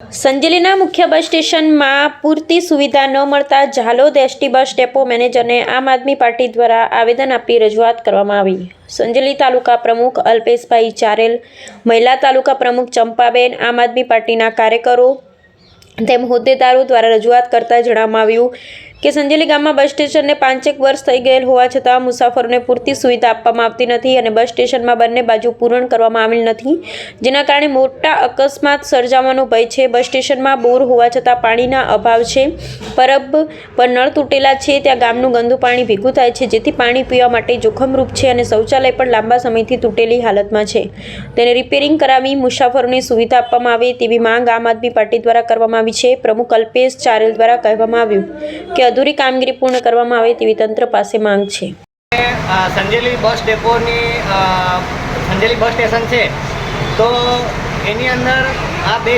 સંજેલીના મુખ્ય બસ સ્ટેશનમાં પૂરતી સુવિધા ન મળતા ઝાલોદ એસટી બસ ડેપો મેનેજરને આમ આદમી પાર્ટી દ્વારા આવેદન આપી રજૂઆત કરવામાં આવી. સંજેલી તાલુકા પ્રમુખ અલ્પેશભાઈ ચારેલ, મહિલા તાલુકા પ્રમુખ ચંપાબેન, આમ આદમી પાર્ટીના કાર્યકરો તેમ હોદ્દેદારો દ્વારા રજૂઆત કરતા જણાવવામાં આવ્યું કે સંજેલી ગામમાં બસ સ્ટેશનને પાંચેક વર્ષ થઈ ગયેલ હોવા છતાં મુસાફરોને પૂરતી સુવિધા આપવામાં આવતી નથી અને બસ સ્ટેશનમાં બંને બાજુ પૂરણ કરવામાં આવેલ નથી. જેના કારણે મોટા અકસ્માત સર્જાવાનો ભય છે. બસ સ્ટેશનમાં બોર હોવા છતાં પાણીના અભાવ છે. પરબ પર નળ તૂટેલા છે. ત્યાં ગામનું ગંદુ પાણી ભેગું થાય છે. જેથી પાણી પીવા માટે જોખમરૂપ છે અને શૌચાલય પણ લાંબા સમયથી તૂટેલી હાલતમાં છે. તેને રિપેરિંગ કરાવી મુસાફરોને સુવિધા આપવામાં આવે તેવી માંગ આમ આદમી પાર્ટી દ્વારા કરવામાં આવી છે. પ્રમુખ અલ્પેશ ચારેલ દ્વારા કહેવામાં આવ્યું કે અધૂરી કામગીરી પૂર્ણ કરવામાં આવે તેવી તંત્ર પાસે માંગ છે. સંજેલી બસ ડેપોની સંજેલી બસ સ્ટેશન છે. તો એની અંદર આ બે,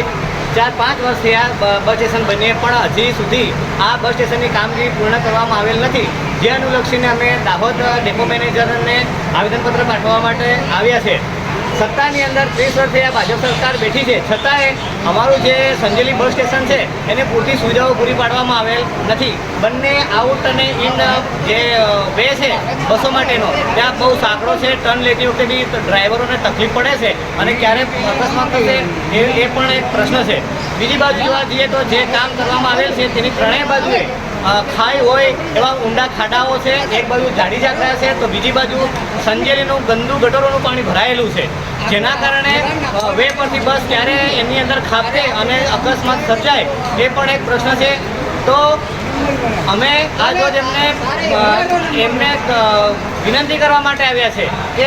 ચાર, પાંચ વર્ષથી આ બસ સ્ટેશન બનીએ પણ હજી સુધી આ બસ સ્ટેશનની કામગીરી પૂર્ણ કરવામાં આવેલ નથી. જે અનુલક્ષીને અમે દાહોદ ડેપો મેનેજરને આવેદનપત્ર પાઠવવા માટે આવ્યા છે. સત્તાની અંદર ત્રીસ વર્ષથી આ ભાજપ સરકાર બેઠી છે. છતાંય અમારું જે સંજેલી બસ સ્ટેશન છે, એને પૂરતી સુવિધાઓ પૂરી પાડવામાં આવેલ નથી. બંને આઉટ અને ઇન જે વે છે બસો માટેનો, ત્યાં બહુ સાંકડો છે, ટર્ન લેતી વખતે બી ડ્રાઈવરોને તકલીફ પડે છે અને ક્યારે અકસ્માત થશે એ પણ એક પ્રશ્ન છે. બીજી બાજુ જોવા જઈએ તો જે કામ કરવામાં આવેલ છે તેની ત્રણેય બાજુએ ખાઈ હોય એવા ઊંડા ખાડાઓ છે, એક બાજુ જાડી જાકરા છે, તો બીજી બાજુ સંજેલીનું ગંદુ ગટરોનું પાણી ભરાયેલું છે. જેના કારણે વે પરથી બસ ક્યારે એની અંદર ખાપે અને અકસ્માત સર્જાય, એ પણ એક પ્રશ્ન છે. તો અમે આજરોજ એમને એમને વિનંતી કરવા માટે આવ્યા છે કે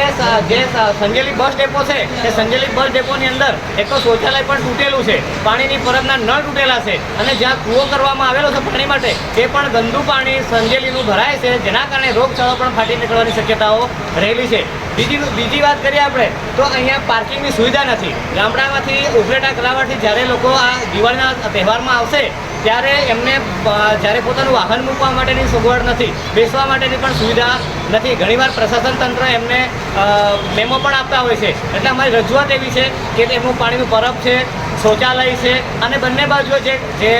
જે સંજેલી બસ ડેપો છે, એ સંજેલી બસ ડેપોની અંદર એક તો શૌચાલય પણ તૂટેલું છે, પાણીની પરબના નળ તૂટેલા છે અને જ્યાં કૂવો કરવામાં આવેલો છે પાણી માટે તે પણ ગંદુ પાણી સંજેલીનું ભરાય છે, જેના કારણે રોગચાળો પણ ફાટી નીકળવાની શક્યતાઓ રહેલી છે. બીજી બીજી વાત કરીએ આપણે, તો અહીંયા પાર્કિંગની સુવિધા નથી. ગામડામાંથી, ઉભરેટા કલાવાથી જ્યારે લોકો આ દિવાળીના તહેવારમાં આવશે ત્યારે એમને જ્યારે પોતાનું વાહન મૂકવા માટેની સગવડ નથી, બેસવા માટેની પણ સુવિધા નથી. ઘણીવાર પ્રશાસન તંત્ર એમને મેમો પણ આપતા હોય છે. એટલે અમારી રજૂઆત એવી છે કે તેમનું પાણીનું પરબ છે, શૌચાલય છે અને બંને બાજુએ જે જે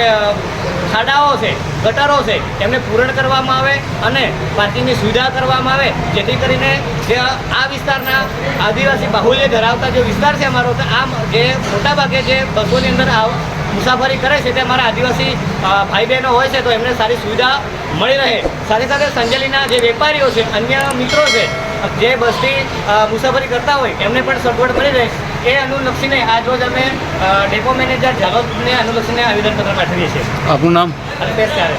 ખાડાઓ છે, ગટરો છે, એમને પૂરણ કરવામાં આવે અને પાર્કિંગની સુવિધા કરવામાં આવે, જેથી કરીને જે આ વિસ્તારના આદિવાસી બાહુલ્ય ધરાવતા જે વિસ્તાર છે અમારો આમ જે મોટાભાગે જે બસોની અંદર આવ મુસાફરી કરે છે તે મારા આદિવાસી ભાઈ બહેનો હોય છે તો એમને સારી સુવિધા મળી રહે. સાથે સાથે સંજેલીના જે વેપારીઓ છે અન્ય મિત્રો છે જે બસથી મુસાફરી કરતા હોય એમને પણ સગવડ મળી રહે. એ અનુલક્ષીને આજ રોજ અમે ડેપો મેનેજર ઝાલોદને અનુલક્ષીને આવેદનપત્ર પાઠવીએ છીએ. આપનું નામ? અલ્પેશ ચારે